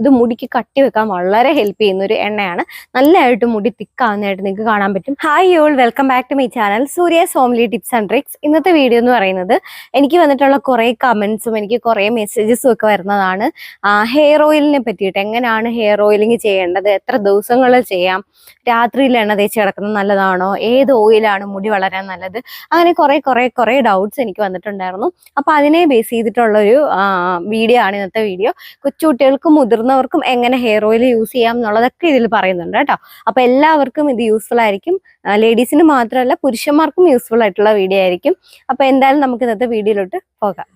ഇത് മുടിക്ക് കട്ടി വെക്കാൻ വളരെ ഹെൽപ്പ് ചെയ്യുന്ന ഒരു എണ്ണയാണ്. നല്ലതായിട്ട് മുടി തിക്കാവുന്നതായിട്ട് നിങ്ങൾക്ക് കാണാൻ പറ്റും. Hi y'all welcome back to my channel Surya സോംലി tips and tricks ഇന്നത്തെ വീഡിയോ എന്ന് പറയുന്നത് എനിക്ക് വന്നിട്ടുള്ള കുറേ കമന്റ്സും എനിക്ക് കുറേ മെസ്സേജസും ഒക്കെ വരുന്നതാണ്. ഹെയർ ഓയിലിനെ പറ്റിയിട്ട് എങ്ങനെയാണ് ഹെയർ ഓയിലിംഗ് ചെയ്യേണ്ടത്? എത്ര ദിവസങ്ങളിൽ ചെയ്യാം? രാത്രിയിൽ എണ്ണ തേച്ച് കിടക്കുന്നത് നല്ലതാണോ? ഏത് ഓയിലാണ് മുടി വളരാൻ നല്ലത്? അങ്ങനെ കുറേ കുറേ കുറേ ഡൗട്ട്സ് എനിക്ക് വന്നിട്ടുണ്ടായിരുന്നു. അപ്പൊ അതിനെ ബേസ് ചെയ്തിട്ടുള്ള ഒരു വീഡിയോ ആണ് ഇന്നത്തെ വീഡിയോ കൊച്ചുകുട്ടികൾക്കും മുതിർന്നവർക്കും എങ്ങനെ ഹെയർ ഓയിൽ യൂസ് ചെയ്യാം എന്നുള്ളതൊക്കെ ഇതിൽ പറയുന്നുണ്ട് കേട്ടോ. അപ്പൊ എല്ലാവർക്കും ഇത് യൂസ്ഫുൾ ആയിരിക്കും. ലേഡീസിന് മാത്രമല്ല പുരുഷന്മാർക്കും യൂസ്ഫുൾ ആയിട്ടുള്ള വീഡിയോ ആയിരിക്കും. അപ്പൊ എന്തായാലും നമുക്ക് ഇന്നത്തെ വീഡിയോയിലോട്ട് പോകാം.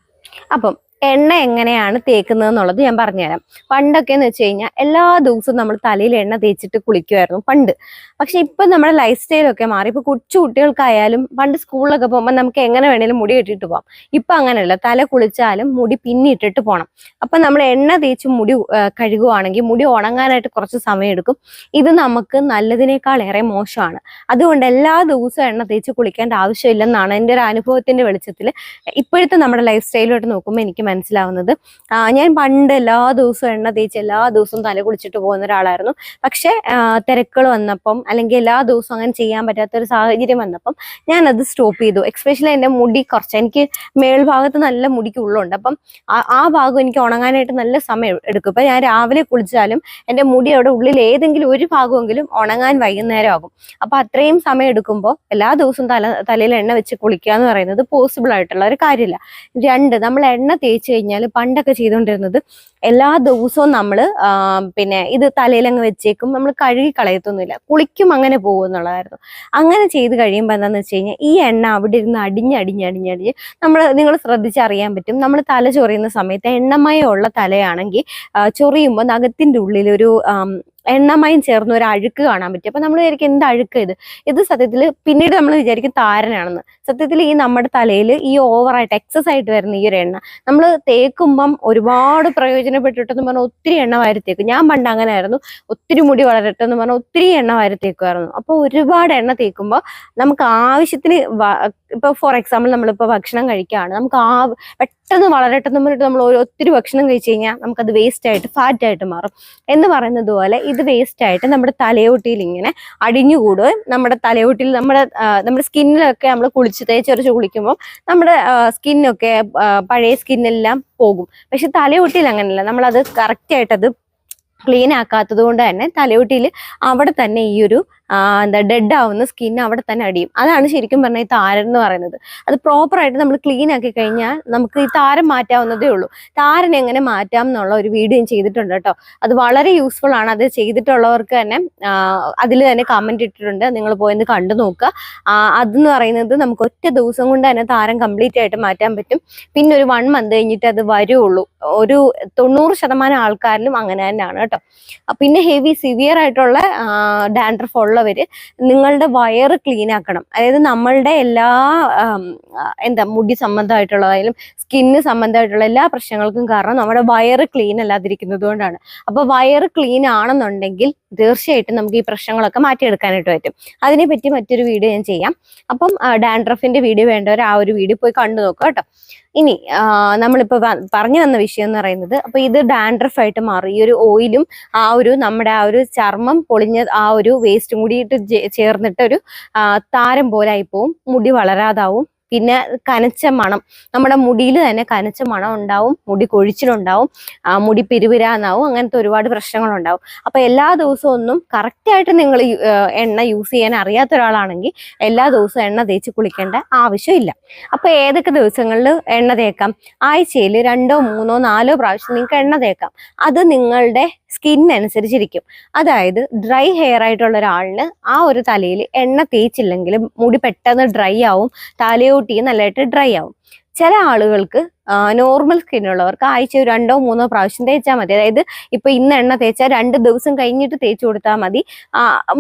അപ്പം എണ്ണ എങ്ങനെയാണ് തേക്കുന്നത് എന്നുള്ളത് ഞാൻ പറഞ്ഞുതരാം. പണ്ടൊക്കെ എന്ന് വെച്ച് കഴിഞ്ഞാൽ എല്ലാ ദിവസവും നമ്മൾ തലയിൽ എണ്ണ തേച്ചിട്ട് കുളിക്കുമായിരുന്നു പണ്ട്. പക്ഷെ ഇപ്പം നമ്മുടെ ലൈഫ് സ്റ്റൈലൊക്കെ മാറി. ഇപ്പൊ കൊച്ചു കുട്ടികൾക്കായാലും പണ്ട് സ്കൂളിലൊക്കെ പോകുമ്പോൾ നമുക്ക് എങ്ങനെ വേണേലും മുടി കെട്ടിയിട്ട് പോകാം ഇപ്പൊ അങ്ങനെയല്ല. തല കുളിച്ചാലും മുടി പിന്നിട്ടിട്ട് പോകണം അപ്പൊ നമ്മൾ എണ്ണ തേച്ച് മുടി കഴുകുവാണെങ്കിൽ മുടി ഉണങ്ങാനായിട്ട് കുറച്ച് സമയം എടുക്കും ഇത് നമുക്ക് നല്ലതിനേക്കാൾ ഏറെ മോശമാണ്. അതുകൊണ്ട് എല്ലാ ദിവസവും എണ്ണ തേച്ച് കുളിക്കേണ്ട ആവശ്യമില്ലെന്നാണ് എന്റെ ഒരു അനുഭവത്തിന്റെ വെളിച്ചത്തിൽ ഇപ്പോഴത്തെ നമ്മുടെ ലൈഫ് സ്റ്റൈലോട്ട് നോക്കുമ്പോൾ എനിക്ക് മനസ്സിലാവുന്നത്. ഞാൻ പണ്ട് എല്ലാ ദിവസവും എണ്ണ തേച്ച് എല്ലാ ദിവസവും തല കുളിച്ചിട്ട് പോകുന്ന ഒരാളായിരുന്നു. പക്ഷെ തിരക്കുകൾ വന്നപ്പം അല്ലെങ്കിൽ എല്ലാ ദിവസവും അങ്ങനെ ചെയ്യാൻ പറ്റാത്ത ഒരു സാഹചര്യം വന്നപ്പം ഞാൻ അത് സ്റ്റോപ്പ് ചെയ്തു. എക്സ്പെഷ്യലി എന്റെ മുടി കുറച്ച് എനിക്ക് മേൽഭാഗത്ത് നല്ല മുടിക്ക് ഉള്ളുണ്ട്. അപ്പം ആ ഭാഗം എനിക്ക് ഉണങ്ങാനായിട്ട് നല്ല സമയം എടുക്കും. ഇപ്പം ഞാൻ രാവിലെ കുളിച്ചാലും എന്റെ മുടി അവിടെ ഉള്ളിൽ ഏതെങ്കിലും ഒരു ഭാഗമെങ്കിലും ഉണങ്ങാൻ വൈകുന്നേരം ആകും. അപ്പൊ അത്രയും സമയം എടുക്കുമ്പോൾ എല്ലാ ദിവസവും തല തലയിൽ എണ്ണ വെച്ച് കുളിക്കുക എന്ന് പറയുന്നത് പോസിബിൾ ആയിട്ടുള്ള ഒരു കാര്യമില്ല. രണ്ട് നമ്മൾ എണ്ണ തേച്ച് കഴിഞ്ഞാൽ പണ്ടൊക്കെ ചെയ്തുകൊണ്ടിരുന്നത് എല്ലാ ദിവസവും നമ്മൾ പിന്നെ ഇത് തലയിലങ്ങ് വെച്ചേക്കും. നമ്മൾ കഴുകി കളയത്തൊന്നുമില്ല. കുളിക്കും അങ്ങനെ പോകും എന്നുള്ളതായിരുന്നു. അങ്ങനെ ചെയ്ത് കഴിയുമ്പോൾ എന്താണെന്ന് വെച്ച് കഴിഞ്ഞാൽ ഈ എണ്ണ അവിടെ ഇരുന്ന് അടിഞ്ഞ് അടിഞ്ഞ് അടിഞ്ഞ് അടിഞ്ഞ് നമ്മൾ നിങ്ങൾ ശ്രദ്ധിച്ചറിയാൻ പറ്റും. നമ്മൾ തല ചൊറിയുന്ന സമയത്ത് എണ്ണമയമുള്ള തലയാണെങ്കിൽ ചൊറിയുമ്പോൾ നഖത്തിന്റെ ആം, എണ്ണമയം ചേർന്ന ഒരു അഴുക്ക് കാണാൻ പറ്റും. അപ്പൊ നമ്മൾ വിചാരിക്കും എന്ത് അഴുക്ക് ഇത്? ഇത് സത്യത്തിൽ പിന്നീട് നമ്മൾ വിചാരിക്കും താരനാണെന്ന്. സത്യത്തിൽ ഈ നമ്മുടെ തലയിൽ ഈ ഓവറായിട്ട് എക്സസ് ആയിട്ട് വരുന്ന ഈ ഒരു എണ്ണ നമ്മൾ തേക്കുമ്പം ഒരുപാട് പ്രയോജനപ്പെട്ടിട്ടെന്ന് പറഞ്ഞാൽ ഒത്തിരി എണ്ണ വാരി തേക്കും ഞാൻ പണ്ട് അങ്ങനെ ആയിരുന്നു ഒത്തിരി മുടി വളരട്ടെ എന്ന് പറഞ്ഞാൽ ഒത്തിരി എണ്ണ വാരി അപ്പൊ അപ്പോൾ ഒരുപാട് എണ്ണ തേക്കുമ്പോൾ നമുക്ക് ആവശ്യത്തിന് ഇപ്പൊ ഫോർ എക്സാമ്പിൾ നമ്മളിപ്പോൾ ഭക്ഷണം കഴിക്കുകയാണ് നമുക്ക് ആ പെട്ടെന്ന് വളരട്ടെ എന്ന് പറഞ്ഞിട്ട് നമ്മൾ ഒത്തിരി ഭക്ഷണം കഴിച്ചു കഴിഞ്ഞാൽ നമുക്കത് വേസ്റ്റ് ആയിട്ട് ഫാറ്റ് ആയിട്ട് മാറും. എന്ന് പറയുന്നത് പോലെ ഇത് വേസ്റ്റ് ആയിട്ട് നമ്മുടെ തലയോട്ടിയിൽ ഇങ്ങനെ അടിഞ്ഞുകൂടുകയും നമ്മുടെ തലയോട്ടിയിൽ നമ്മുടെ നമ്മുടെ സ്കിന്നിലൊക്കെ നമ്മൾ കുളിച്ച് തേച്ചൊരച്ച് കുളിക്കുമ്പോൾ നമ്മുടെ സ്കിന്നൊക്കെ പഴയ സ്കിന്നെല്ലാം പോകും. പക്ഷെ തലയോട്ടിയിൽ അങ്ങനെയല്ല. നമ്മളത് കറക്റ്റ് ആയിട്ട് അത് ക്ലീൻ ആക്കാത്തത് കൊണ്ട് തന്നെ തലയോട്ടിയിൽ അവിടെ തന്നെ ഈ ഒരു എന്താ ഡെഡ് ആവുന്ന സ്കിൻ അവിടെ തന്നെ അടിയും. അതാണ് ശരിക്കും പറഞ്ഞാൽ ഈ താരൻ എന്ന് പറയുന്നത്. അത് പ്രോപ്പറായിട്ട് നമ്മൾ ക്ലീൻ ആക്കി കഴിഞ്ഞാൽ നമുക്ക് ഈ താരം മാറ്റാവുന്നതേ ഉള്ളൂ. താരൻ എങ്ങനെ മാറ്റാം എന്നുള്ള ഒരു വീഡിയോ ചെയ്തിട്ടുണ്ട് കേട്ടോ. അത് വളരെ യൂസ്ഫുൾ ആണ്. അത് ചെയ്തിട്ടുള്ളവർക്ക് തന്നെ അതിൽ തന്നെ കമന്റ് ഇട്ടിട്ടുണ്ട്. നിങ്ങൾ പോയെന്ന് കണ്ടു നോക്കുക. അതെന്ന് പറയുന്നത് നമുക്ക് ഒറ്റ ദിവസം കൊണ്ട് തന്നെ താരം കംപ്ലീറ്റ് ആയിട്ട് മാറ്റാൻ പറ്റും. പിന്നെ ഒരു വൺ മന്ത് കഴിഞ്ഞിട്ട് അത് വരുള്ളൂ ഒരു തൊണ്ണൂറ് ശതമാനം ആൾക്കാരിലും അങ്ങനെ തന്നെയാണ് കേട്ടോ. പിന്നെ ഹെവി സിവിയർ ആയിട്ടുള്ള ഡാൻഡ്രഫ് ഉള്ളവര് നിങ്ങളുടെ വയറ് ക്ലീൻ ആക്കണം. അതായത് നമ്മളുടെ എല്ലാ എന്താ മുടി സംബന്ധമായിട്ടുള്ളതായാലും സ്കിന്ന് സംബന്ധമായിട്ടുള്ള എല്ലാ പ്രശ്നങ്ങൾക്കും കാരണം നമ്മുടെ വയറ് ക്ലീൻ അല്ലാതിരിക്കുന്നത് കൊണ്ടാണ്. അപ്പൊ വയറ് ക്ലീൻ ആണെന്നുണ്ടെങ്കിൽ തീർച്ചയായിട്ടും നമുക്ക് ഈ പ്രശ്നങ്ങളൊക്കെ മാറ്റിയെടുക്കാനായിട്ട് പറ്റും. അതിനെപ്പറ്റി മറ്റൊരു വീഡിയോ ഞാൻ ചെയ്യാം. അപ്പം ഡാൻഡ്രഫിന്റെ വീഡിയോ വേണ്ടവർ ആ ഒരു വീഡിയോ പോയി കണ്ടു നോക്കുക കേട്ടോ. ഇനി നമ്മളിപ്പോൾ നമ്മളിപ്പോ പറഞ്ഞു വന്ന വിഷയം എന്ന് പറയുന്നത് അപ്പൊ ഇത് ഡാൻഡ്രഫ് ആയിട്ട് മാറി ഈ ഒരു ഓയിലും ആ ഒരു നമ്മുടെ ആ ഒരു ചർമ്മം പൊളിഞ്ഞ ആ ഒരു വേസ്റ്റും കൂടിയിട്ട് ചേർന്നിട്ട് ഒരു താരം പോലെ ആയി പോവും. മുടി വളരാതാവും. പിന്നെ കനച്ച മണം. നമ്മുടെ മുടിയിൽ തന്നെ കനച്ച മണം ഉണ്ടാവും മുടി കൊഴിച്ചിലുണ്ടാവും മുടി പിരുപിരാന്നാവും അങ്ങനത്തെ ഒരുപാട് പ്രശ്നങ്ങളുണ്ടാവും. അപ്പൊ എല്ലാ ദിവസവും ഒന്നും കറക്റ്റായിട്ട് നിങ്ങൾ എണ്ണ യൂസ് ചെയ്യാൻ അറിയാത്ത ഒരാളാണെങ്കിൽ എല്ലാ ദിവസവും എണ്ണ തേച്ച് കുളിക്കേണ്ട ആവശ്യമില്ല. അപ്പൊ ഏതൊക്കെ ദിവസങ്ങളിൽ എണ്ണ തേക്കാം? ആഴ്ചയിൽ രണ്ടോ മൂന്നോ നാലോ പ്രാവശ്യം നിങ്ങൾക്ക് എണ്ണ തേക്കാം. അത് നിങ്ങളുടെ സ്കിൻ അനുസരിച്ചിരിക്കും. അതായത് ഡ്രൈ ഹെയർ ആയിട്ടുള്ള ഒരാളിന് ആ ഒരു തലയിൽ എണ്ണ തേച്ചില്ലെങ്കിൽ മുടി പെട്ടെന്ന് ഡ്രൈ ആവും തലയോട്ടി നല്ലതായിട്ട് ഡ്രൈ ആവും. ചില ആളുകൾക്ക് നോർമൽ സ്കിന്നുള്ളവർക്ക് ആഴ്ച ഒരു രണ്ടോ മൂന്നോ പ്രാവശ്യം തേച്ചാൽ മതി. അതായത് ഇപ്പൊ ഇന്ന് എണ്ണ തേച്ചാൽ രണ്ട് ദിവസം കഴിഞ്ഞിട്ട് തേച്ച് കൊടുത്താൽ മതി.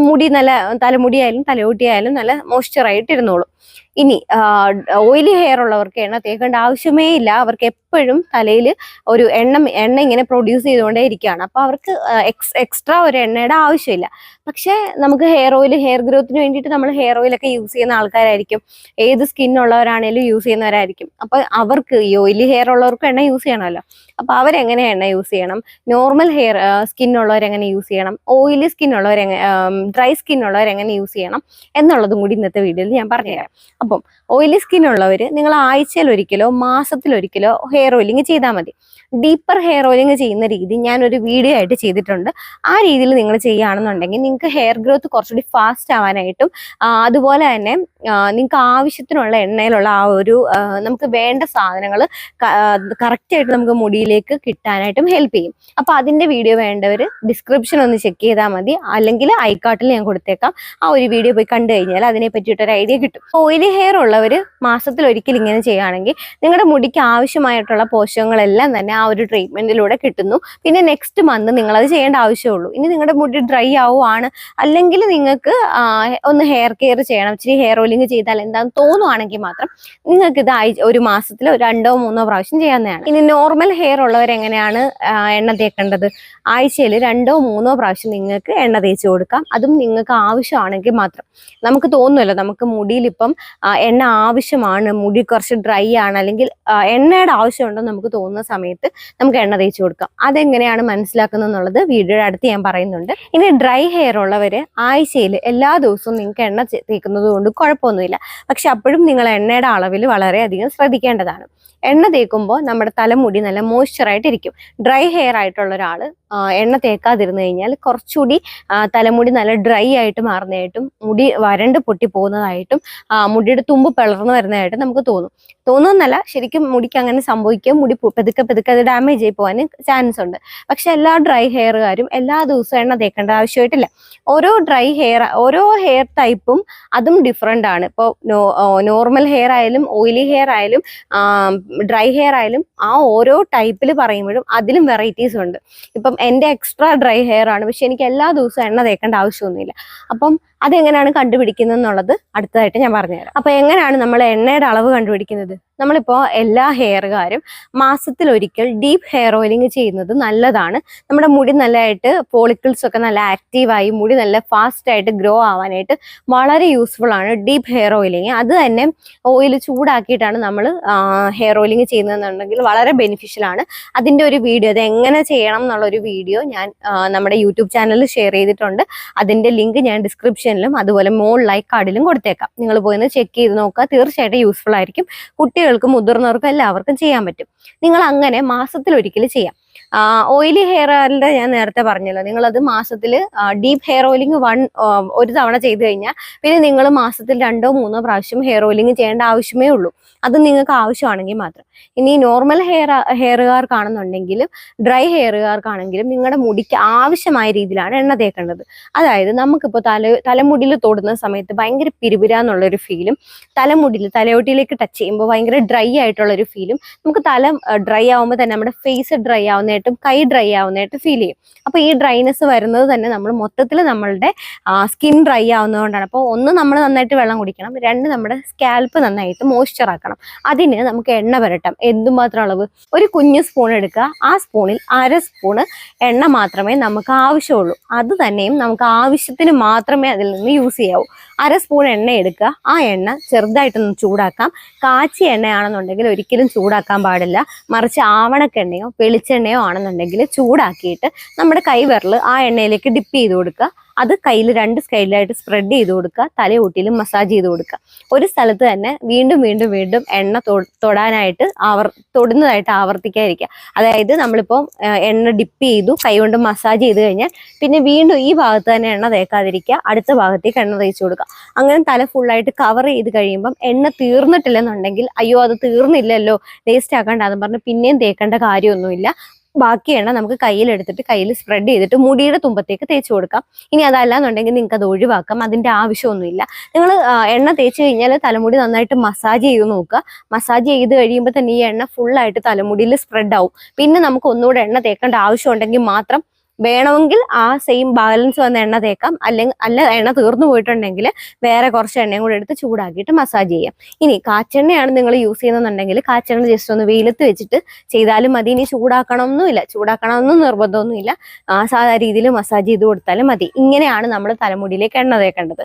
മുടി നല്ല തലമുടിയായാലും തലയോട്ടിയായാലും നല്ല മോയ്സ്ചറായിട്ട് ഇരുന്നോളും. ഇനി ഓയിലി ഹെയർ ഉള്ളവർക്ക് എണ്ണ തേക്കേണ്ട ആവശ്യമേ ഇല്ല. അവർക്ക് എപ്പോഴും തലയിൽ ഒരു എണ്ണ എണ്ണ ഇങ്ങനെ പ്രൊഡ്യൂസ് ചെയ്തുകൊണ്ടേ ഇരിക്കുകയാണ്. അപ്പോൾ അവർക്ക് എക്സ്ട്രാ ഒരു എണ്ണയുടെ ആവശ്യമില്ല. പക്ഷേ നമുക്ക് ഹെയർ ഓയിൽ ഹെയർ ഗ്രോത്തിന് വേണ്ടിയിട്ട് നമ്മൾ ഹെയർ ഓയിൽ ഒക്കെ യൂസ് ചെയ്യുന്ന ആൾക്കാരായിരിക്കും. ഏത് സ്കിൻ ഉള്ളവരാണെങ്കിലും യൂസ് ചെയ്യുന്നവരായിരിക്കും. അപ്പോൾ അവർക്ക് ഈ ഓയിലി ഹെയർ ഉള്ളവർക്ക് എണ്ണ യൂസ് ചെയ്യണമല്ലോ. അപ്പൊ അവരെങ്ങനെ എണ്ണ യൂസ് ചെയ്യണം? നോർമൽ ഹെയർ എങ്ങനെ യൂസ് ചെയ്യണം? ഓയിലി എങ്ങനെ ഡ്രൈ സ്കിന്നുള്ളവരെങ്ങനെ യൂസ് ചെയ്യണം? എന്നുള്ളതും കൂടി ഇന്നത്തെ വീഡിയോയിൽ ഞാൻ പറഞ്ഞുതരാം. അപ്പം ഓയിലി സ്കിൻ ഉള്ളവർ നിങ്ങൾ ആഴ്ചയിൽ ഒരിക്കലോ മാസത്തിലൊരിക്കലോ ഹെയർ ഓയിലിംഗ് ചെയ്താൽ മതി. ഡീപ്പർ ഹെയർ ഓയിലിംഗ് ചെയ്യുന്ന രീതി ഞാൻ ഒരു വീഡിയോ ആയിട്ട് ചെയ്തിട്ടുണ്ട്. ആ രീതിയിൽ നിങ്ങൾ ചെയ്യുകയാണെന്നുണ്ടെങ്കിൽ നിങ്ങൾക്ക് ഹെയർ ഗ്രോത്ത് കുറച്ചുകൂടി ഫാസ്റ്റ് ആവാനായിട്ടും അതുപോലെ തന്നെ നിങ്ങൾക്ക് ആവശ്യത്തിനുള്ള എണ്ണയിലുള്ള ആ ഒരു നമുക്ക് വേണ്ട സാധനങ്ങൾ കറക്റ്റായിട്ട് നമുക്ക് മുടിയിലേക്ക് കിട്ടാനായിട്ടും ഹെൽപ്പ് ചെയ്യും. അപ്പോൾ അതിന്റെ വീഡിയോ വേണ്ടവർ ഡിസ്ക്രിപ്ഷൻ ഒന്ന് ചെക്ക് ചെയ്താൽ മതി. അല്ലെങ്കിൽ ഐക്കാട്ടിൽ ഞാൻ കൊടുത്തേക്കാം. ആ ഒരു വീഡിയോ പോയി കണ്ടു കഴിഞ്ഞാൽ അതിനെ പറ്റിയിട്ടൊരു ഐഡിയ കിട്ടും. ഓയിലി ഹെയർ ഉള്ളവർ മാസത്തിൽ ഒരിക്കൽ ഇങ്ങനെ ചെയ്യുകയാണെങ്കിൽ നിങ്ങളുടെ മുടിക്ക് ആവശ്യമായിട്ടുള്ള പോഷകങ്ങളെല്ലാം തന്നെ ആ ഒരു ട്രീറ്റ്മെന്റിലൂടെ കിട്ടുന്നു. പിന്നെ നെക്സ്റ്റ് മന്ത് നിങ്ങളത് ചെയ്യേണ്ട ആവശ്യമുള്ളൂ. ഇനി നിങ്ങളുടെ മുടി ഡ്രൈ ആവുകയാണ് അല്ലെങ്കിൽ നിങ്ങൾക്ക് ഒന്ന് ഹെയർ കെയർ ചെയ്യണം. ഇച്ചിരി ഹെയർ ഓയിലിംഗ് ചെയ്താൽ എന്താണെന്ന് തോന്നുവാണെങ്കിൽ മാത്രം നിങ്ങൾക്ക് ഇത് ഒരു മാസത്തിൽ രണ്ടോ മൂന്നോ പ്രാവശ്യം ചെയ്യാവുന്നതാണ്. ഇനി നോർമൽ ഹെയർ ഉള്ളവർ എങ്ങനെയാണ് എണ്ണ തേക്കേണ്ടത്? ആഴ്ചയിൽ രണ്ടോ മൂന്നോ പ്രാവശ്യം നിങ്ങൾക്ക് എണ്ണ തേച്ച് കൊടുക്കാം. അതും നിങ്ങൾക്ക് ആവശ്യമാണെങ്കിൽ മാത്രം. നമുക്ക് തോന്നുമല്ലോ നമുക്ക് മുടിയിൽ ഇപ്പം ആ, എണ്ണ ആവശ്യമാണ് മുടി കുറച്ച് ഡ്രൈ ആണ് അല്ലെങ്കിൽ എണ്ണയുടെ ആവശ്യമുണ്ടെന്ന് നമുക്ക് തോന്നുന്ന സമയത്ത് നമുക്ക് എണ്ണ തേച്ച് കൊടുക്കാം. അതെങ്ങനെയാണ് മനസ്സിലാക്കുന്നത് എന്നുള്ളത് വീഡിയോയുടെ അടുത്ത് ഞാൻ പറയുന്നുണ്ട്. ഇനി ഡ്രൈ ഹെയർ ഉള്ളവർ ആഴ്ചയിൽ എല്ലാ ദിവസവും നിങ്ങൾക്ക് എണ്ണ തേക്കുന്നത് കൊണ്ട് കുഴപ്പമൊന്നുമില്ല. പക്ഷെ അപ്പോഴും നിങ്ങൾ എണ്ണയുടെ അളവിൽ വളരെയധികം ശ്രദ്ധിക്കേണ്ടതാണ്. എണ്ണ തേക്കുമ്പോൾ നമ്മുടെ തലമുടി നല്ല മോയ്സ്ചറായിട്ടിരിക്കും ഡ്രൈ ഹെയർ ആയിട്ടുള്ള ഒരാൾ എണ്ണ തേക്കാതിരുന്നു കഴിഞ്ഞാൽ കുറച്ചുകൂടി തലമുടി നല്ല ഡ്രൈ ആയിട്ട് മാറുന്നതായിട്ടും മുടി വരണ്ട് പൊട്ടി പോകുന്നതായിട്ടും മുടിയുടെ തുമ്പ് പിളർന്നു വരുന്നതായിട്ടും നമുക്ക് തോന്നും. തോന്നുന്നല്ല ശരിക്കും മുടിക്ക് അങ്ങനെ സംഭവിക്കുക മുടി പതുക്കെ പതുക്കെ അത് ഡാമേജ് ആയി പോകാൻ ചാൻസ് ഉണ്ട്. പക്ഷെ എല്ലാ ഡ്രൈ ഹെയറുകാരും എല്ലാ ദിവസവും എണ്ണ തേക്കേണ്ട ആവശ്യമായിട്ടില്ല. ഓരോ ഡ്രൈ ഹെയർ ഓരോ ഹെയർ ടൈപ്പും അതും ഡിഫറെന്റ് ആണ്. ഇപ്പോൾ നോർമൽ ഹെയർ ആയാലും ഓയിലി ഹെയർ ആയാലും ഡ്രൈ ഹെയർ ആയാലും ആ ഓരോ ടൈപ്പിൽ പറയുമ്പോഴും അതിലും വെറൈറ്റീസ് ഉണ്ട്. ഇപ്പം എന്റെ എക്സ്ട്രാ ഡ്രൈ ഹെയർ ആണ്. പക്ഷെ എനിക്ക് എല്ലാ ദിവസവും എണ്ണ തേക്കേണ്ട ആവശ്യമൊന്നുമില്ല. അപ്പം അതെങ്ങനെയാണ് കണ്ടുപിടിക്കുന്നത് എന്നുള്ളത് അടുത്തതായിട്ട് ഞാൻ പറഞ്ഞുതരാം. അപ്പൊ എങ്ങനെയാണ് നമ്മൾ എണ്ണയുടെ അളവ് കണ്ടുപിടിക്കുന്നത്? നമ്മളിപ്പോ എല്ലാ ഹെയറുകാരും മാസത്തിൽ ഒരിക്കൽ ഡീപ്പ് ഹെയർ ഓയിലിംഗ് ചെയ്യുന്നത് നല്ലതാണ്. നമ്മുടെ മുടി നല്ലതായിട്ട് പോളിക്കിൾസ് ഒക്കെ നല്ല ആക്റ്റീവായി മുടി നല്ല ഫാസ്റ്റ് ആയിട്ട് ഗ്രോ ആവാനായിട്ട് വളരെ യൂസ്ഫുൾ ആണ് ഡീപ്പ് ഹെയർ ഓയിലിംഗ്. അത് തന്നെ ഓയിൽ ചൂടാക്കിയിട്ടാണ് നമ്മൾ ഹെയർ ഓയിലിംഗ് ചെയ്യുന്നതെന്നുണ്ടെങ്കിൽ വളരെ ബെനിഫിഷ്യൽ ആണ്. അതിന്റെ ഒരു വീഡിയോ അത് എങ്ങനെ ചെയ്യണം എന്നുള്ള ഒരു വീഡിയോ ഞാൻ നമ്മുടെ യൂട്യൂബ് ചാനലിൽ ഷെയർ ചെയ്തിട്ടുണ്ട്. അതിന്റെ ലിങ്ക് ഞാൻ ഡിസ്ക്രിപ്ഷനിലും അതുപോലെ മോളിലായി കാർഡിലും കൊടുത്തേക്കാം. നിങ്ങൾ പോയി ഒന്ന് ചെക്ക് ചെയ്ത് നോക്കുക. തീർച്ചയായിട്ടും യൂസ്ഫുൾ ആയിരിക്കും. കുട്ടികൾക്കും മുതിർന്നവർക്കും എല്ലാവർക്കും ചെയ്യാൻ പറ്റും. നിങ്ങൾ അങ്ങനെ മാസത്തിൽ ഒരിക്കൽ ചെയ്യാം. ഓയിലി ഹെയർ ഓയിലിന്റെ ഞാൻ നേരത്തെ പറഞ്ഞല്ലോ നിങ്ങൾ അത് മാസത്തിൽ ഡീപ്പ് ഹെയർ ഓയിലിംഗ് വൺ ഒരു തവണ ചെയ്തു കഴിഞ്ഞാൽ പിന്നെ നിങ്ങൾ മാസത്തിൽ രണ്ടോ മൂന്നോ പ്രാവശ്യം ഹെയർ ഓയിലിംഗ് ചെയ്യേണ്ട ആവശ്യമേ ഉള്ളൂ. അത് നിങ്ങൾക്ക് ആവശ്യമാണെങ്കിൽ മാത്രം. ഇനി നോർമൽ ഹെയർ ഹെയറുകാർക്കാണെന്നുണ്ടെങ്കിലും ഡ്രൈ ഹെയറുകാർക്കാണെങ്കിലും നിങ്ങളുടെ മുടിക്ക് ആവശ്യമായ രീതിയിലാണ് എണ്ണ തേക്കേണ്ടത്. അതായത് നമുക്കിപ്പോൾ തല തലമുടിയിൽ തൊടുന്ന സമയത്ത് ഭയങ്കര പിരിപിര എന്നുള്ളൊരു ഫീലും തലമുടിയിൽ തലയോട്ടിയിലേക്ക് ടച്ച് ചെയ്യുമ്പോൾ ഭയങ്കര ഡ്രൈ ആയിട്ടുള്ളൊരു ഫീലും നമുക്ക് തല ഡ്രൈ ആവുമ്പോൾ തന്നെ നമ്മുടെ ഫേസ് ഡ്രൈ ആവുന്നതായിട്ടും കൈ ഡ്രൈ ആവുന്നതായിട്ടും ഫീൽ ചെയ്യും. അപ്പോൾ ഈ ഡ്രൈനെസ് വരുന്നത് തന്നെ നമ്മൾ മൊത്തത്തിൽ നമ്മളുടെ സ്കിൻ ഡ്രൈ ആവുന്നതുകൊണ്ടാണ്. അപ്പോൾ ഒന്ന് നമ്മൾ നന്നായിട്ട് വെള്ളം കുടിക്കണം രണ്ട് നമ്മുടെ സ്കാൽപ്പ് നന്നായിട്ട് മോയ്സ്ചർ ആക്കണം. അതിന് നമുക്ക് എണ്ണ പുരട്ടാം. എന്തുമാത്രം അളവ്? ഒരു കുഞ്ഞ് സ്പൂൺ എടുക്കുക. ആ സ്പൂണിൽ അര സ്പൂണ് എണ്ണ മാത്രമേ നമുക്ക് ആവശ്യമുള്ളൂ. അത് തന്നെയും നമുക്ക് ആവശ്യത്തിന് മാത്രമേ അതിൽ നിന്ന് യൂസ് ചെയ്യാവൂ. അര സ്പൂൺ എണ്ണ എടുക്കുക. ആ എണ്ണ ചെറുതായിട്ടൊന്ന് ചൂടാക്കാം. കാച്ചി എണ്ണയാണെന്നുണ്ടെങ്കിൽ ഒരിക്കലും ചൂടാക്കാൻ പാടില്ല. മറിച്ച് ആവണക്കെണ്ണയോ വെളിച്ചെണ്ണയോ ആണെന്നുണ്ടെങ്കിൽ ചൂടാക്കിയിട്ട് നമ്മുടെ കൈവിരൽ ആ എണ്ണയിലേക്ക് ഡിപ്പ് ചെയ്ത് കൊടുക്കുക. അത് കയ്യിൽ രണ്ട് സൈഡിലായിട്ട് സ്പ്രെഡ് ചെയ്ത് കൊടുക്കുക. തലയൂട്ടിലും മസാജ് ചെയ്ത് കൊടുക്കുക. ഒരു സ്ഥലത്ത് തന്നെ വീണ്ടും വീണ്ടും വീണ്ടും എണ്ണ തൊടാനായിട്ട് ആവർ തൊടുന്നതായിട്ട് ആവർത്തിക്കാതിരിക്കുക. അതായത് നമ്മളിപ്പോൾ എണ്ണ ഡിപ്പ് ചെയ്തു കൈകൊണ്ട് മസാജ് ചെയ്ത് കഴിഞ്ഞാൽ പിന്നെ വീണ്ടും ഈ ഭാഗത്ത് തന്നെ എണ്ണ തേക്കാതിരിക്കുക. അടുത്ത ഭാഗത്തേക്ക് എണ്ണ തേച്ച് കൊടുക്കുക. അങ്ങനെ തല ഫുള്ളായിട്ട് കവർ ചെയ്ത് കഴിയുമ്പം എണ്ണ തീർന്നിട്ടില്ലെന്നുണ്ടെങ്കിൽ അയ്യോ അത് തീർന്നില്ലല്ലോ വേസ്റ്റ് ആക്കണ്ടെന്ന് പറഞ്ഞ് പിന്നെയും തേക്കേണ്ട കാര്യമൊന്നുമില്ല. ബാക്കി എണ്ണ നമുക്ക് കയ്യിലെടുത്തിട്ട് കയ്യിൽ സ്പ്രെഡ് ചെയ്തിട്ട് മുടിയുടെ തുമ്പത്തേക്ക് തേച്ച് കൊടുക്കാം. ഇനി അതല്ല എന്നുണ്ടെങ്കിൽ നിങ്ങൾക്ക് അത് ഒഴിവാക്കാം. അതിന്റെ ആവശ്യമൊന്നുമില്ല. നിങ്ങൾ എണ്ണ തേച്ച് കഴിഞ്ഞാൽ തലമുടി നന്നായിട്ട് മസാജ് ചെയ്ത് നോക്കുക. മസാജ് ചെയ്ത് കഴിയുമ്പോൾ തന്നെ ഈ എണ്ണ ഫുള്ളായിട്ട് തലമുടിയിൽ സ്പ്രെഡ് ആവും. പിന്നെ നമുക്ക് ഒന്നുകൂടെ എണ്ണ തേക്കേണ്ട ആവശ്യം ഉണ്ടെങ്കിൽ മാത്രം വേണമെങ്കിൽ ആ സെയിം ബാലൻസ് വന്ന എണ്ണ തേക്കാം. അല്ലെങ്കിൽ അല്ല എണ്ണ തീർന്നു പോയിട്ടുണ്ടെങ്കിൽ വേറെ കുറച്ച് എണ്ണയും കൂടെ എടുത്ത് ചൂടാക്കിയിട്ട് മസാജ് ചെയ്യാം. ഇനി കാച്ചെണ്ണയാണ് നിങ്ങൾ യൂസ് ചെയ്യുന്നുണ്ടെങ്കിൽ കാച്ചെണ്ണ ജസ്റ്റ് ഒന്ന് വെയിലത്ത് വെച്ചിട്ട് ചെയ്താലും മതി. ഇനി ചൂടാക്കണമെന്നുമില്ല. ചൂടാക്കണമെന്നും നിർബന്ധമൊന്നുമില്ല. ആ സാധാ രീതിയിൽ മസാജ് ചെയ്ത് കൊടുത്താലും മതി. ഇങ്ങനെയാണ് നമ്മൾ തലമുടിയിലേക്ക് എണ്ണ തേക്കേണ്ടത്.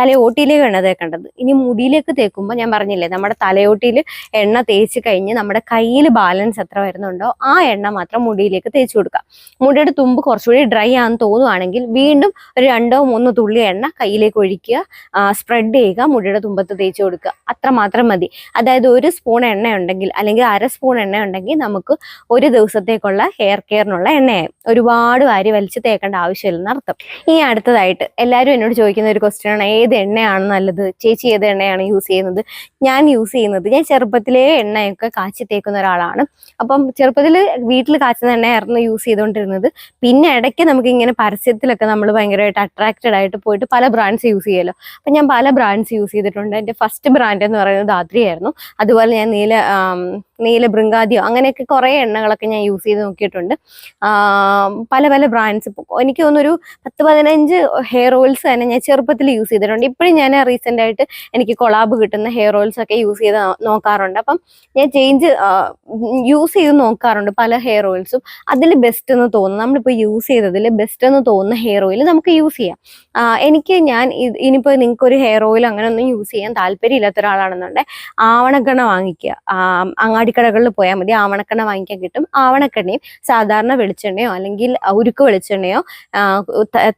തലയോട്ടിയിലേക്ക് എണ്ണ തേക്കേണ്ടത്. ഇനി മുടിയിലേക്ക് തേക്കുമ്പോൾ ഞാൻ പറഞ്ഞില്ലേ നമ്മുടെ തലയോട്ടിയിൽ എണ്ണ തേച്ച് കഴിഞ്ഞ് നമ്മുടെ കയ്യിൽ ബാലൻസ് എത്ര വരുന്നുണ്ടോ ആ എണ്ണ മാത്രം മുടിയിലേക്ക് തേച്ച് കൊടുക്കുക. മുടിയുടെ കുറച്ചുകൂടി ഡ്രൈ ആണെന്ന് തോന്നുവാണെങ്കിൽ വീണ്ടും ഒരു രണ്ടോ മൂന്നോ തുള്ളി എണ്ണ കയ്യിലേക്ക് ഒഴിക്കുക. സ്പ്രെഡ് ചെയ്യുക മുടിയുടെ തുമ്പത്ത് തേച്ച് കൊടുക്കുക. അത്ര മാത്രം മതി. അതായത് ഒരു സ്പൂൺ എണ്ണ ഉണ്ടെങ്കിൽ അല്ലെങ്കിൽ അര സ്പൂൺ എണ്ണ ഉണ്ടെങ്കിൽ നമുക്ക് ഒരു ദിവസത്തേക്കുള്ള ഹെയർ കെയറിനുള്ള എണ്ണയായി. ഒരുപാട് വാരി വലിച്ച് തേക്കേണ്ട ആവശ്യമില്ലെന്ന് അർത്ഥം. ഇനി അടുത്തതായിട്ട് എല്ലാവരും എന്നോട് ചോദിക്കുന്ന ഒരു ക്വസ്റ്റ്യൻ ആണ്. ഏത് എണ്ണയാണ് നല്ലത്? ചേച്ചി ഏത് എണ്ണയാണ് യൂസ് ചെയ്യുന്നത്? ഞാൻ യൂസ് ചെയ്യുന്നത് ഞാൻ ചെറുപ്പത്തിലേ എണ്ണയൊക്കെ കാച്ചി തേക്കുന്ന ഒരാളാണ്. അപ്പം ചെറുപ്പത്തിൽ വീട്ടിൽ കാച്ചുന്ന എണ്ണയായിരുന്നു യൂസ് ചെയ്തുകൊണ്ടിരുന്നത്. പിന്നെ ഇടയ്ക്ക് നമുക്ക് ഇങ്ങനെ പരസ്യത്തിലൊക്കെ നമ്മൾ ഭയങ്കരമായിട്ട് അട്രാക്റ്റഡ് ആയിട്ട് പോയിട്ട് പല ബ്രാൻഡ്സ് യൂസ് ചെയ്യലോ അപ്പം ഞാൻ പല ബ്രാൻഡ്സ് യൂസ് ചെയ്തിട്ടുണ്ട്. എന്റെ ഫസ്റ്റ് ബ്രാൻഡ് എന്ന് പറയുന്നത് ധാത്രി ആയിരുന്നു. അതുപോലെ ഞാൻ നീല നീല ബൃങ്കാദിയോ അങ്ങനെയൊക്കെ കുറേ എണ്ണകളൊക്കെ ഞാൻ യൂസ് ചെയ്ത് നോക്കിയിട്ടുണ്ട്. പല പല ബ്രാൻഡ്സ് എനിക്ക് തോന്നുന്നൊരു പത്ത് പതിനഞ്ച് ഹെയർ ഓയിൽസ് തന്നെ ഞാൻ ചെറുപ്പത്തിൽ യൂസ് ചെയ്തിട്ടുണ്ട്. ഇപ്പോഴും ഞാൻ റീസെന്റ് ആയിട്ട് എനിക്ക് കൊളാബ് കിട്ടുന്ന ഹെയർ ഓയിൽസ് ഒക്കെ യൂസ് ചെയ്ത് നോക്കാറുണ്ട്. അപ്പം ഞാൻ ചേഞ്ച് യൂസ് ചെയ്ത് നോക്കാറുണ്ട് പല ഹെയർ ഓയിൽസും അതിൽ ബെസ്റ്റ് എന്ന് തോന്നുന്നു. നമ്മളിപ്പോൾ യൂസ് ചെയ്തതിൽ ബെസ്റ്റ് എന്ന് തോന്നുന്ന ഹെയർ ഓയിൽ നമുക്ക് യൂസ് ചെയ്യാം. എനിക്ക് ഞാൻ ഇനിയിപ്പോൾ നിങ്ങൾക്ക് ഒരു ഹെയർ ഓയിൽ അങ്ങനെ ഒന്നും യൂസ് ചെയ്യാൻ താല്പര്യമില്ലാത്ത ഒരാളാണെന്നുണ്ടെങ്കിൽ ആവണക്കെണ്ണ വാങ്ങിക്കുക. അങ്ങാടിക്കടകളിൽ പോയാൽ മതി. ആവണക്കെണ്ണ വാങ്ങിക്കാൻ കിട്ടും. ആവണക്കെണ്ണയും സാധാരണ വെളിച്ചെണ്ണയോ അല്ലെങ്കിൽ ഉരുക്ക് വെളിച്ചെണ്ണയോ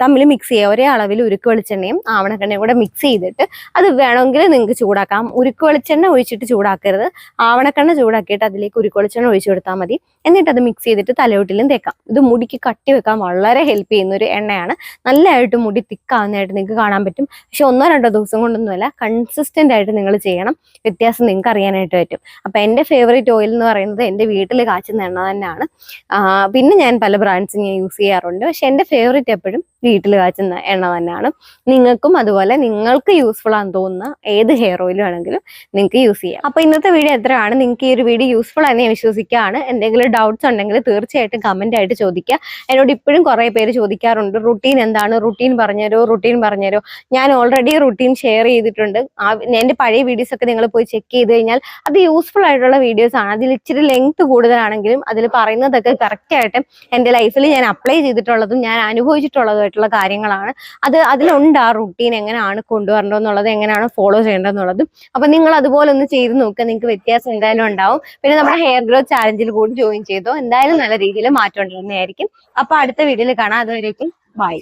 തമ്മിൽ മിക്സ് ചെയ്യുക ഒരേ അളവിൽ ഉരുക്ക് വെളിച്ചെണ്ണയും ആവണക്കെണ്ണയും കൂടെ മിക്സ് ചെയ്തിട്ട് അത് വേണമെങ്കിൽ നിങ്ങൾക്ക് ചൂടാക്കാം. ഉരുക്ക് വെളിച്ചെണ്ണ ഒഴിച്ചിട്ട് ചൂടാക്കരുത്. ആവണക്കെണ്ണ ചൂടാക്കിയിട്ട് അതിലേക്ക് ഉരുക്ക് വെളിച്ചെണ്ണ ഒഴിച്ചു കൊടുത്താൽ മതി. എന്നിട്ട് അത് മിക്സ് ചെയ്തിട്ട് തലയോട്ടിലും തേക്കാം. ഇത് മുടിക്ക് കട്ടി വെക്കാൻ വളരെ ഹെൽപ്പ് ചെയ്യുന്ന ഒരു എണ്ണയാണ്. നല്ലതായിട്ട് മുടി തിക്കാവുന്നതായിട്ട് നിങ്ങൾക്ക് കാണാൻ പറ്റും. പക്ഷെ ഒന്നോ രണ്ടോ ദിവസം കൊണ്ടൊന്നുമല്ല കൺസിസ്റ്റന്റ് ആയിട്ട് നിങ്ങൾ ചെയ്യണം. വ്യത്യാസം നിങ്ങൾക്ക് അറിയാനായിട്ട് പറ്റും. അപ്പൊ എന്റെ ഫേവറേറ്റ് ഓയിൽ എന്ന് പറയുന്നത് എന്റെ വീട്ടിൽ കാച്ചുന്ന എണ്ണ തന്നെയാണ്. പിന്നെ ഞാൻ പല ബ്രാൻഡ്സും ഞാൻ യൂസ് ചെയ്യാറുണ്ട്. പക്ഷെ എന്റെ ഫേവറേറ്റ് എപ്പോഴും വീട്ടിൽ കാച്ചുന്ന എണ്ണ തന്നെയാണ്. നിങ്ങൾക്കും അതുപോലെ നിങ്ങൾക്ക് യൂസ്ഫുൾ ആണെന്ന് തോന്നുന്ന ഏത് ഹെയർ ഓയിൽ വേണമെങ്കിലും നിങ്ങൾക്ക് യൂസ് ചെയ്യാം. അപ്പൊ ഇന്നത്തെ വീഡിയോ എത്രയാണ് നിങ്ങൾക്ക് ഈ ഒരു വീഡിയോ യൂസ്ഫുൾ ആണെന്ന് ഞാൻ വിശ്വസിക്കുകയാണ്. എന്തെങ്കിലും ഡൗട്ട്സ് ഉണ്ടെങ്കിൽ തീർച്ചയായിട്ടും കമന്റ് ആയിട്ട് ചോദിക്കുക. എന്നോട് ഇപ്പോഴും കുറെ പേര് ചോദിക്കാറുണ്ട് റുട്ടീൻ എന്താണ്? റുട്ടീൻ പറഞ്ഞുതരോ? റുട്ടീൻ പറഞ്ഞുതരോ? ഞാൻ ഓൾറെഡി റുട്ടീൻ ഷെയർ ചെയ്തിട്ടുണ്ട്. ആ എന്റെ പഴയ വീഡിയോസ് ഒക്കെ നിങ്ങൾ പോയി ചെക്ക് ചെയ്ത് കഴിഞ്ഞാൽ അത് യൂസ്ഫുൾ ആയിട്ടുള്ള വീഡിയോസ് ആണ്. അതിൽ ഇച്ചിരി ലെങ്ത് കൂടുതലാണെങ്കിലും അതിൽ പറയുന്നതൊക്കെ കറക്റ്റ് ആയിട്ട് എന്റെ ലൈഫിൽ ഞാൻ അപ്ലൈ ചെയ്തിട്ടുള്ളതും ഞാൻ അനുഭവിച്ചിട്ടുള്ളതുമായിട്ടുള്ള കാര്യങ്ങളാണ്. അത് അതിലുണ്ട് ആ റുട്ടീൻ എങ്ങനെയാണ് കൊണ്ടുവരേണ്ടതെന്നുള്ളത് എങ്ങനെയാണ് ഫോളോ ചെയ്യേണ്ടതെന്നുള്ളതും. അപ്പൊ നിങ്ങൾ അതുപോലെ ഒന്ന് ചെയ്ത് നോക്കുക നിങ്ങൾക്ക് വ്യത്യാസം എന്തായാലും ഉണ്ടാവും. പിന്നെ നമ്മുടെ ഹെയർ ഗ്രോത്ത് ചാലഞ്ചിൽ കൂടി ജോയിൻ ചെയ്തോ. എന്തായാലും നല്ല രീതിയിൽ മാറ്റം ഉണ്ടാകുന്നതായിരിക്കും അപ്പൊ അടുത്ത വീഡിയോയിൽ കാണാം. അതുവരേക്കും ബൈ